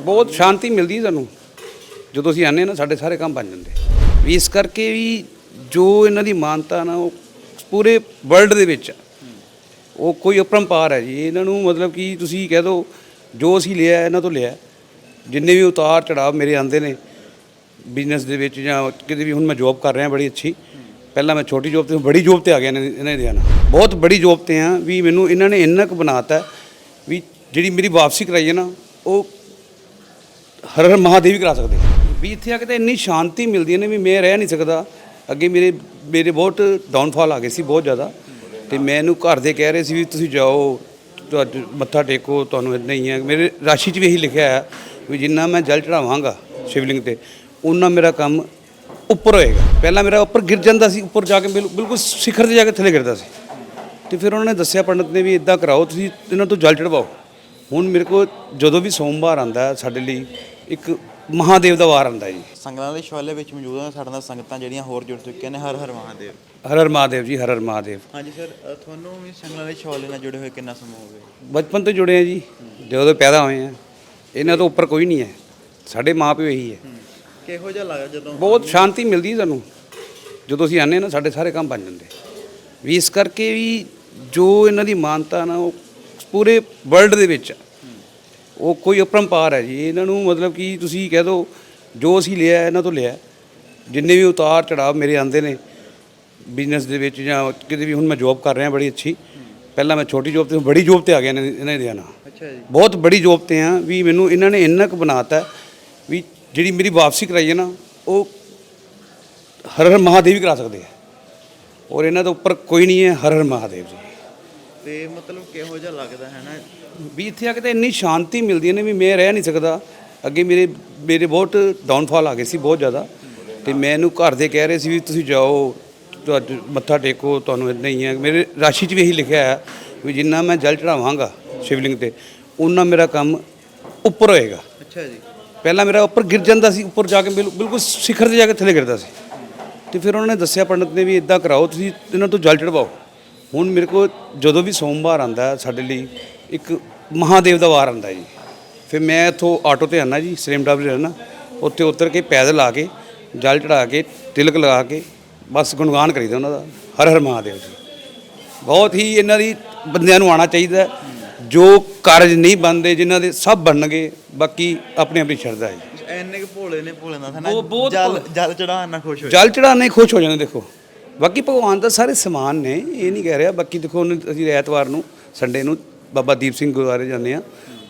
ਬਹੁਤ ਸ਼ਾਂਤੀ ਮਿਲਦੀ ਸਾਨੂੰ। ਜਦੋਂ ਅਸੀਂ ਆਨੇ ਨਾ, ਸਾਡੇ ਸਾਰੇ ਕੰਮ ਬਣ ਜਾਂਦੇ। ਵੀ ਇਸ ਕਰਕੇ ਵੀ ਜੋ ਇਹਨਾਂ ਦੀ ਮਾਨਤਾ ਨਾ, ਉਹ ਪੂਰੇ ਵਰਲਡ ਦੇ ਵਿੱਚ ਉਹ ਕੋਈ ਅਪਰੰਪਾਰ ਹੈ ਜੀ। ਇਹਨਾਂ ਨੂੰ ਮਤਲਬ ਕਿ ਤੁਸੀਂ ਕਹਿ ਦਿਓ ਜੋ ਅਸੀਂ ਲਿਆ, ਇਹਨਾਂ ਤੋਂ ਲਿਆ। ਜਿੰਨੇ ਵੀ ਉਤਾਰ ਚੜਾਵ ਮੇਰੇ ਆਂਦੇ ਨੇ ਬਿਜ਼ਨਸ ਦੇ ਵਿੱਚ ਜਾਂ ਕਿਤੇ ਵੀ ਹੁਣ ਮੈਂ ਜੌਬ ਕਰ ਰਿਹਾ ਬੜੀ ਅੱਛੀ। ਪਹਿਲਾਂ ਮੈਂ ਛੋਟੀ ਜੌਬ ਤੇ ਬੜੀ ਜੌਬ ਤੇ ਆ ਗਿਆ ਇਹਨਾਂ ਇਹਨਾਂ ਦੇ ਆਣਾ ਬਹੁਤ ਬੜੀ ਜੌਬ ਤੇ ਆ ਵੀ ਮੈਨੂੰ ਇਹਨਾਂ ਨੇ ਇੰਨਾ ਕੁ ਬਣਾਤਾ ਵੀ ਜਿਹੜੀ ਮੇਰੀ ਵਾਪਸੀ ਕਰਾਈ ਹੈ ਨਾ, ਉਹ ਹਰ ਹਰ ਮਹਾਦੇਵ ਹੀ ਕਰਾ ਸਕਦੇ ਵੀ ਇੱਥੇ ਆ ਕੇ ਤਾਂ ਇੰਨੀ ਸ਼ਾਂਤੀ ਮਿਲਦੀ ਹੈ ਨੇ ਵੀ ਮੈਂ ਰਹਿ ਨਹੀਂ ਸਕਦਾ। ਅੱਗੇ ਮੇਰੇ ਮੇਰੇ ਬਹੁਤ ਡਾਊਨਫਾਲ ਆ ਗਏ ਸੀ ਬਹੁਤ ਜ਼ਿਆਦਾ। ਤੇ ਮੈਨੂੰ ਘਰ ਦੇ ਕਹਿ ਰਹੇ ਸੀ ਵੀ ਤੁਸੀਂ ਜਾਓ, ਤੁਹਾਡੇ ਮੱਥਾ ਟੇਕੋ, ਤੁਹਾਨੂੰ ਇਦਾਂ ਹੀ ਹੈ। ਮੇਰੇ ਰਾਸ਼ੀ 'ਚ ਵੀ ਇਹੀ ਲਿਖਿਆ ਹੈ ਵੀ ਜਿੰਨਾ ਮੈਂ ਜਲ ਚੜਾਵਾਂਗਾ ਸ਼ਿਵਲਿੰਗ ਤੇ ਉਹਨਾਂ ਮੇਰਾ ਕੰਮ ਉੱਪਰ ਹੋਏਗਾ। ਪਹਿਲਾਂ ਮੇਰਾ ਉੱਪਰ ਗਿਰ ਜਾਂਦਾ ਸੀ, ਉੱਪਰ ਜਾ ਕੇ ਬਿਲ- ਬਿਲਕੁਲ ਸਿਖਰ ਤੇ ਜਾ ਕੇ ਥੱਲੇ ਗਿਰਦਾ ਸੀ। ਤੇ ਫਿਰ ਉਹਨਾਂ ਨੇ ਦੱਸਿਆ ਪੰਡਤ ਨੇ ਵੀ ਇਦਾਂ ਕਰਾਓ, ਤੁਸੀਂ ਇਹਨਾਂ ਤੋਂ ਜਲ ਚੜਵਾਓ ਹੁਣ ਮੇਰੇ ਕੋਲ ਜਦੋਂ ਵੀ ਸੋਮਵਾਰ ਆਂਦਾ ਸਾਡੇ ਲਈ ਇੱਕ ਮਹਾਦੇਵ ਦਾ ਵਾਰ ਆਂਦਾ ਜੀ। ਸੰਗਤਾਂ ਦੇ ਸ਼ਵਾਲੇ ਵਿੱਚ ਮੌਜੂਦ ਹਨ ਸਾਡੇ ਨਾਲ ਸੰਗਤਾਂ ਜਿਹੜੀਆਂ ਹੋਰ ਜੁੜ ਚੁੱਕੀਆਂ ਨੇ ਹਰ ਹਰ ਮਹਾਦੇਵ। ਹਰ ਹਰ ਮਹਾਦੇਵ ਜੀ ਹਰ ਹਰ ਮਹਾਦੇਵ। ਹਾਂਜੀ ਸਰ ਅ, ਤੁਹਾਨੂੰ ਵੀ ਸੰਗਤਾਂ ਦੇ ਸ਼ਵਾਲੇ ਨਾਲ ਜੁੜੇ ਹੋਏ ਕਿੰਨਾ ਸਮਾਂ ਹੋ ਗਿਆ? ਬਚਪਨ ਤੋਂ ਜੁੜੇ ਆ ਜੀ ਜਦੋਂ ਪੈਦਾ ਹੋਏ ਆ ਇਹਨਾਂ ਤੋਂ ਉੱਪਰ ਕੋਈ ਨਹੀਂ ਹੈ। ਸਾਡੇ ਮਾਪਿਓ ਇਹੀ ਹੈ। ਕਿਹੋ ਜਿਹਾ ਲੱਗਾ ਜਦੋਂ? ਬਹੁਤ ਸ਼ਾਂਤੀ ਮਿਲਦੀ ਹੈ ਸਾਨੂੰ। ਜਦੋਂ ਅਸੀਂ ਆਨੇ ਨਾ ਸਾਡੇ ਸਾਰੇ ਕੰਮ ਬਣ ਜਾਂਦੇ। ਵੀ ਇਸ ਕਰਕੇ ਵੀ ਜੋ ਇਹਨਾਂ ਦੀ ਮਾਨਤਾ ਨਾ ਉਹ ਪੂਰੇ ਵਰਲਡ ਦੇ ਵਿੱਚ ਆ। ਉਹ ਕੋਈ ਅਪਰੰਪਾਰ ਹੈ ਜੀ। ਇਹਨਾਂ ਨੂੰ ਮਤਲਬ ਕਿ ਤੁਸੀਂ ਕਹਿ ਦਿਓ ਜੋ ਅਸੀਂ ਲਿਆ ਇਹਨਾਂ ਤੋਂ ਲਿਆ। ਜਿੰਨੇ ਵੀ ਉਤਾਰ ਚੜਾਵ ਮੇਰੇ ਆਂਦੇ ਨੇ ਬਿਜ਼ਨਸ ਦੇ ਵਿੱਚ ਜਾਂ ਕਿਤੇ ਵੀ ਹੁਣ ਮੈਂ ਜੌਬ ਕਰ ਰਿਹਾ ਬੜੀ ਅੱਛੀ। ਪਹਿਲਾਂ ਮੈਂ ਛੋਟੀ ਜੌਬ ਤੇ ਬੜੀ ਜੌਬ ਤੇ ਆ ਗਿਆ ਇਹਨਾਂ ਦੀ- ਇਹਨਾਂ ਦੇ ਆਣਾ ਅੱਛਾ ਜੀ। ਬਹੁਤ ਬੜੀ ਜੌਬ ਤੇ ਆ ਵੀ ਮੈਨੂੰ ਇਹਨਾਂ ਨੇ ਇੰਨਾ ਕੁ ਬਣਾਤਾ ਵੀ ਜਿਹੜੀ ਮੇਰੀ ਵਾਪਸੀ ਕਰਾਈ ਹੈ ਨਾ ਉਹ ਹਰ ਹਰ ਮਹਾਦੇਵ ਕਰਾ ਸਕਦੇ ਆ। ਔਰ ਇਹਨਾਂ ਤੋਂ ਉੱਪਰ ਕੋਈ ਨਹੀਂ ਹੈ ਹਰ ਹਰ ਮਹਾਦੇਵ ਜੀ। ਤੇ ਮਤਲਬ ਕਿਹੋ ਜਿਹਾ ਲੱਗਦਾ ਹੈ ਨਾ? ਵੀ ਇੱਥੇ ਆ ਕੇ ਤਾਂ ਇੰਨੀ ਸ਼ਾਂਤੀ ਮਿਲਦੀ ਹੈ ਨੇ ਵੀ ਮੈਂ ਰਹਿ ਨਹੀਂ ਸਕਦਾ। ਅੱਗੇ ਮੇਰੇ ਮੇਰੇ ਬਹੁਤ ਡਾਊਨਫਾਲ ਆ ਗਏ ਸੀ ਬਹੁਤ ਜ਼ਿਆਦਾ। ਤੇ ਮੈਨੂੰ ਘਰ ਦੇ ਕਹਿ ਰਹੇ ਸੀ ਵੀ ਤੁਸੀਂ ਜਾਓ ਤੁਹਾਡੇ ਮੱਥਾ ਟੇਕੋ ਤੁਹਾਨੂੰ ਇਦਾਂ ਹੀ ਹੈ। ਮੇਰੇ ਰਾਸ਼ੀ 'ਚ ਵੀ ਇਹੀ ਲਿਖਿਆ ਹੈ ਵੀ ਜਿੰਨਾ ਮੈਂ ਜਲ ਚੜਾਵਾਂਗਾ ਸ਼ਿਵਲਿੰਗ ਤੇ ਉਹਨਾਂ ਮੇਰਾ ਕੰਮ ਉੱਪਰ ਹੋਏਗਾ। ਅੱਛਾ ਜੀ। ਪਹਿਲਾਂ ਮੇਰਾ ਉੱਪਰ ਗਿਰ ਜਾਂਦਾ ਸੀ ਉੱਪਰ ਜਾ ਕੇ ਬਿਲ- ਬਿਲਕੁਲ ਸਿਖਰ ਤੇ ਜਾ ਕੇ ਥੱਲੇ ਗਿਰਦਾ ਸੀ। ਤੇ ਫਿਰ ਉਹਨਾਂ ਨੇ ਦੱਸਿਆ ਪੰਡਤ ਨੇ ਵੀ ਇਦਾਂ ਕਰਾਓ ਤੁਸੀਂ ਇਹਨਾਂ ਤੋਂ ਜਲ ਚੜਵਾਓ। ਹੁਣ ਮੇਰੇ ਕੋਲ ਜਦੋਂ ਵੀ ਸੋਮਵਾਰ ਆਂਦਾ ਹੈ ਸਾਡੇ ਲਈ ਇੱਕ ਮਹਾਦੇਵ ਦਾ ਵਾਰ ਆਂਦਾ ਜੀ। ਫਿਰ ਮੈਂ ਇੱਥੋਂ ਆਟੋ ਤੇ ਆਨਾ ਜੀ ਸਲੇਮ ਡਾਬਲੀ ਰਹਿਣਾ ਉੱਥੇ ਉਤਰ ਕੇ ਪੈਦਲ ਆ ਕੇ ਜਲ ਚੜਾ ਕੇ ਤਿਲਕ ਲਗਾ ਕੇ ਬਸ ਗੁਣਗਾਨ ਕਰੀਦਾ ਉਹਨਾਂ ਦਾ। ਹਰ ਹਰ ਮਹਾਦੇਵ ਜੀ। ਬਹੁਤ ਹੀ ਇਹਨਾਂ ਦੀ ਬੰਦਿਆਂ ਨੂੰ ਆਉਣਾ ਚਾਹੀਦਾ ਹੈ। ਜੋ ਕਾਰਜ ਨਹੀਂ ਬਣਦੇ ਜਿਨ੍ਹਾਂ ਦੇ ਸਭ ਬਣਨਗੇ ਬਾਕੀ ਆਪਣੀ ਆਪਣੀ ਸ਼ਰਧਾ ਹੈ ਕੁ ਭੋਲੇ ਨੇ ਭੋਲੇ ਨਾਲ ਹੈ ਬਹੁਤ- ਬਹੁਤ ਜਲ। ਜਲ ਚੜਾਉਣ ਨਾਲ ਖੁਸ਼ ਹੋਏ ਜਲ ਚੜਾਣੇ ਖੁਸ਼ ਹੋ ਜਾਂਦੇ ਦੇਖੋ। ਬਾਕੀ ਭਗਵਾਨ ਦਾ ਸਾਰੇ ਸਮਾਨ ਨੇ ਇਹ ਨਹੀਂ ਕਹਿ ਰਿਹਾ। ਬਾਕੀ ਦੇਖੋ ਉਹਨੇ ਅਸੀਂ ਐਤਵਾਰ ਨੂੰ ਸੰਡੇ ਨੂੰ ਬਾਬਾ ਦੀਪ ਸਿੰਘ ਗੁਰਦੁਆਰੇ ਜਾਂਦੇ ਆ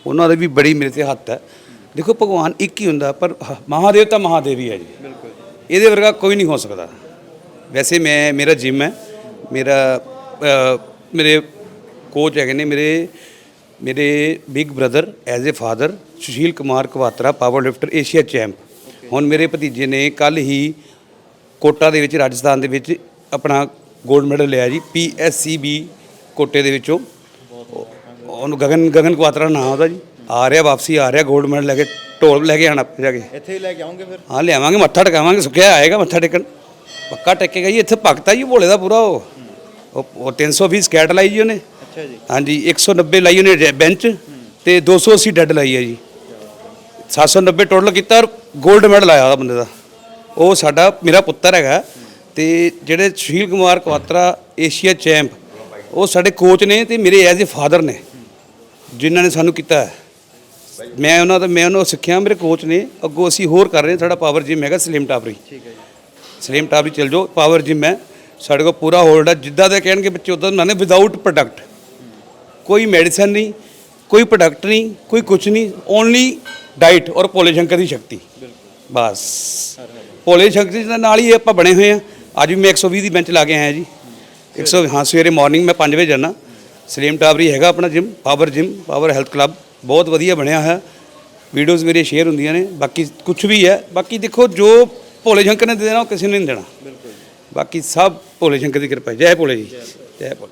ਉਹਨਾਂ ਦੇ ਵੀ ਬੜੀ ਮੇਰੇ ਤੇ ਹੱਥ ਹੈ। ਦੇਖੋ ਭਗਵਾਨ ਇੱਕ ਹੀ ਹੁੰਦਾ ਪਰ ਮਹਾਦੇਵ ਤਾਂ ਮਹਾਦੇਵ ਹੀ ਜੀ। ਬਿਲਕੁਲ ਇਹਦੇ ਵਰਗਾ ਕੋਈ ਨਹੀਂ ਹੋ ਸਕਦਾ। ਵੈਸੇ ਮੈਂ ਮੇਰਾ ਜਿਮ ਹੈ। ਮੇਰਾ ਮੇਰੇ ਕੋਚ ਹੈਗੇ ਨੇ ਮੇਰੇ ਮੇਰੇ big brother as a father Sushil Kumar Kawatra powerlifter Asia champ ਹੁਣ ਮੇਰੇ ਭਤੀਜੇ ਨੇ ਕੱਲ ਹੀ ਕੋਟਾ ਦੇ ਵਿੱਚ ਰਾਜਸਥਾਨ ਦੇ ਵਿੱਚ ਆਪਣਾ 골ਡ ਮੈਡਲ ਲਿਆ ਜੀ ਪੀਐਸਸੀਬੀ ਕੋਟੇ ਦੇ ਵਿੱਚੋਂ। ਉਹਨੂੰ ਗਗਨ ਗਗਨ ਕੁਆਤਰਾ ਨਾਮ ਆਉਂਦਾ ਜੀ। ਆ ਰਿਹਾ ਵਾਪਸੀ ਆ ਰਿਹਾ 골ਡ ਮੈਡਲ ਲੈ ਕੇ ਢੋਲ ਲੈ ਕੇ ਆਣਾ ਜਾ ਕੇ। ਇੱਥੇ ਹੀ ਲੈ ਕੇ ਆਉਂਗੇ ਫਿਰ? ਹਾਂ ਲਿਆਵਾਂਗੇ ਮੱਥਾ ਟਿਕਾਵਾਂਗੇ ਸੁੱਕਿਆ ਆਏਗਾ ਮੱਥਾ ਟੇਕਣ। ਪੱਕਾ ਟੇਕੇਗਾ ਜੀ ਇੱਥੇ ਭਗਤਾ ਜੀ ਭੋਲੇ ਦਾ ਪੂਰਾ ਉਹ। ਉਹ 320 ਸਕੈਟ ਲਾਈ ਜੀ ਉਹਨੇ। ਅੱਛਾ ਜੀ। ਹਾਂਜੀ 190 ਲਾਈ ਉਹਨੇ ਬੈਂਚ ਤੇ 280 ਡੈੱਡ ਲਾਈ ਹੈ ਜੀ। 790 ਟੋਟਲ ਕੀਤਾ ਔਰ 골ਡ ਮੈਡਲ ਆਇਆ ਉਹ ਬੰਦੇ ਦਾ। ਉਹ ਸਾਡਾ ਮੇਰਾ ਪੁੱਤਰ ਹੈਗਾ ਤੇ ਜਿਹੜੇ ਸੁਸ਼ੀਲ ਕੁਮਾਰ ਕੁਆਤਰਾ ਏਸ਼ੀਆ ਚੈਂਪ ਉਹ ਸਾਡੇ ਕੋਚ ਨੇ ਤੇ ਮੇਰੇ ਐਜ਼ ਅ ਫਾਦਰ ਨੇ ਜਿਨ੍ਹਾਂ ਨੇ ਸਾਨੂੰ ਕੀਤਾ ਮੈਂ ਉਹਨਾਂ ਦਾ ਮੈਂ ਉਹਨਾਂ ਸਿੱਖਿਆ ਮੇਰੇ ਕੋਚ ਨੇ। ਅੱਗੋਂ ਅਸੀਂ ਹੋਰ ਕਰ ਰਹੇ ਸਾਡਾ ਪਾਵਰ ਜਿਮ ਹੈਗਾ ਸਲਿਮ ਟਾਪਰੀ ਠੀਕ ਹੈ ਜੀ। ਸਲੀਮ ਟਾਪ ਹੀ ਚਲ ਜਾਓ ਪਾਵਰ ਜਿਮ ਹੈ। ਸਾਡੇ ਕੋਲ ਪੂਰਾ ਹੋਲਡ ਹੈ। ਜਿੱਦਾਂ ਦੇ ਕਹਿਣਗੇ ਬੱਚੇ ਉਦਾਂ ਬਣਾਣੇ ਵਿਦਆਊਟ ਪ੍ਰੋਡਕਟ ਕੋਈ ਮੈਡੀਸਨ ਨਹੀਂ ਕੋਈ ਪ੍ਰੋਡਕਟ ਨਹੀਂ ਕੋਈ ਕੁਝ ਨਹੀਂ ਓਨਲੀ ਡਾਈਟ ਔਰ ਭੋਲੇ ਸ਼ੰਕਰ ਦੀ ਸ਼ਕਤੀ। ਬਸ। ਭੋਲੇ ਸ਼ੰਕਰ ਦੇ ਨਾਲ ਹੀ ਆਪਾਂ ਬਣੇ ਹੋਏ ਆ ਅੱਜ ਵੀ ਮੈਂ 120 ਦੀ ਬੈਂਚ ਲਾ ਕੇ ਆਇਆ ਜੀ। 100 ਹਾਂ ਸਵੇਰੇ ਮਾਰਨਿੰਗ ਮੈਂ 5 ਵਜੇ ਜਾਣਾ ਸਲੀਮ ਟਾਵਰੀ ਹੈਗਾ ਆਪਣਾ gym power gym power health club ਬਹੁਤ ਵਧੀਆ ਬਣਿਆ ਹੋਇਆ। ਵੀਡੀਓਜ਼ ਮੇਰੇ ਸ਼ੇਅਰ ਹੁੰਦੀਆਂ ਨੇ। ਬਾਕੀ ਕੁਝ ਵੀ ਹੈ ਬਾਕੀ ਦੇਖੋ ਜੋ ਭੋਲੇ ਸ਼ੰਕਰ ਨੇ ਦੇਣਾ ਉਹ ਕਿਸੇ ਨੇ ਨਹੀਂ ਦੇਣਾ। ਬਾਕੀ ਸਭ ਭੋਲੇ ਸ਼ੰਕਰ ਦੀ ਕਿਰਪਾ ਹੈ। ਜੈ ਭੋਲੇ ਜੀ। ਜੈ ਭੋਲੇ।